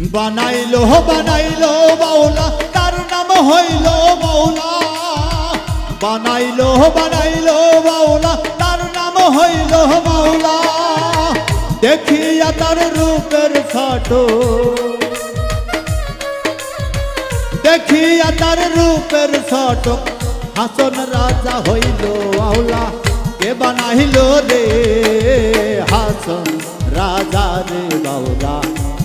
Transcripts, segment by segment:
বানাইলো বানাইলো বাউলা তার নাম হইল মৌলা বানাইলো বানাইলো বাউলা তার নাম হইল মাওলা। দেখিয়া তার রূপের ফটো। দেখিয়া তার রূপের ফটক হাসন রাজা হইল আউলা কে বানাইল রে? হাসন রাজা রে বাউলা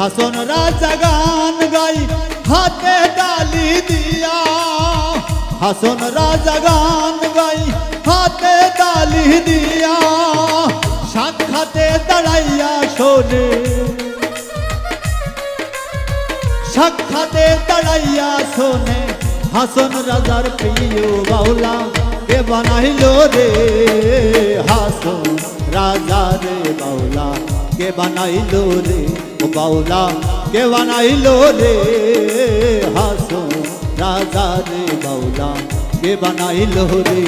হাসন রাজা গান গাই, হাতে ডালি দিয়া। হাসন রাজা গান গাই, হাতে ডালি দিয়া। সাক্ষাতে দাঁড়াইয়া শোনে। সাক্ষাতে দাঁড়াইয়া শোনে। হাসন রাজার প্রিয় বাউলা কে বানাইল রে। হাসন রাজা রে বাউলা। কে বানাইল রে? ও বাউলা, কে বানাইল রে? হাসো, রাজা রে বাউলা, কে বানাইল রে?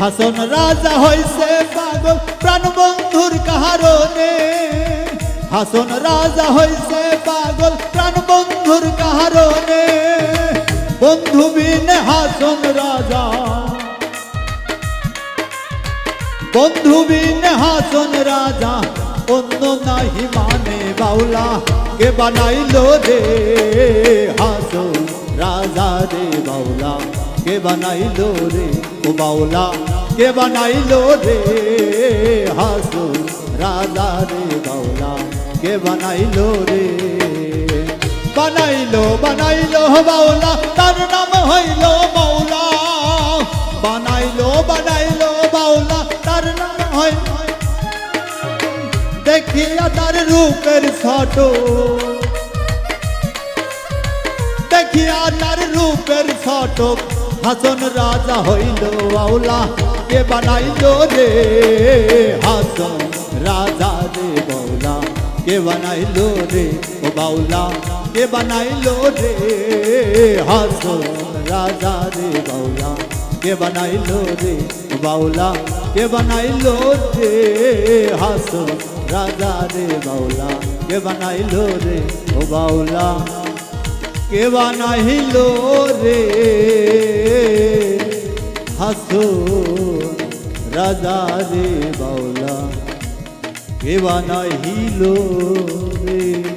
হাসন রাজা হইছে পাগল, প্রাণ বন্ধুর কাহারনে হাসন রাজা হইছে পাগল, প্রাণ বন্ধুর কাহারনে বন্ধু বিনে হাসন রাজা। বন্ধু বিনে হাসন রাজা, অন্য নাহি মানে বাউলা, কে বানাইল রে হাসন রাজা রে বাউলা, কে বানাইল রে ও বাউলা? কে বানাইল রে? হাসন রাজা রে বাউলা, কে বানাইল রে? বানাইলো বানাইলো বাউলা, তার নাম হইল মৌলা বানাইলো বানাইলো বাউলা, তার নাম হইল দেখিয়া তার রূপের ফটো দেখিয়া তার রূপের ফটো। হাসন রাজা হইল আউলা, কে বানাইল রে? হাসন রাজা রে বৌলা কে বানাইল রে? ও বাউলা, কে বানাইল রে? হাসন রাজা রে বৌলা কে বানাইল রে? বাউলা, কে বানাইল রে? হাসন রাজা রে বাউলা কে বানাইল রে? ও বাউলা। কে বানাইল রে? হাসো রাজা রে বাউলা কে বানাইল রে?